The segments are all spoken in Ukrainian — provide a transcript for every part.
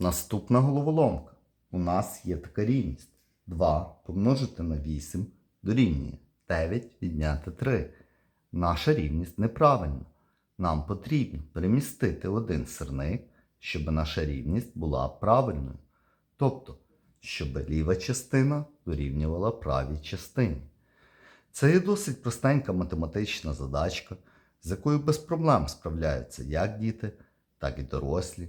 Наступна головоломка. У нас є така рівність. 2 помножити на 8 дорівнює 9 відняти 3. Наша рівність неправильна. Нам потрібно перемістити один сирник, щоб наша рівність була правильною. Тобто, щоб ліва частина дорівнювала правій частині. Це є досить простенька математична задачка, з якою без проблем справляються як діти, так і дорослі.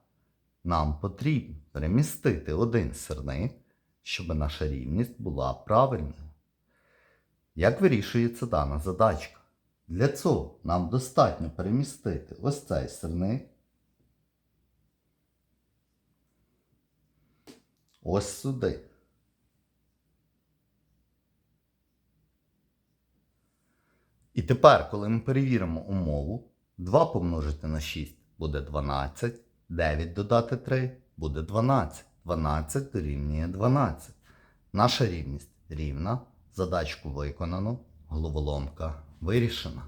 Нам потрібно перемістити один сирник, щоб наша рівність була правильною. Як вирішується дана задачка? Для цього нам достатньо перемістити ось цей сирник. Ось сюди. І тепер, коли ми перевіримо умову, 2 помножити на 6 буде 12, 9 додати 3 буде 12. 12 дорівнює 12. Наша рівність рівна. Задачку виконано, головоломка вирішена.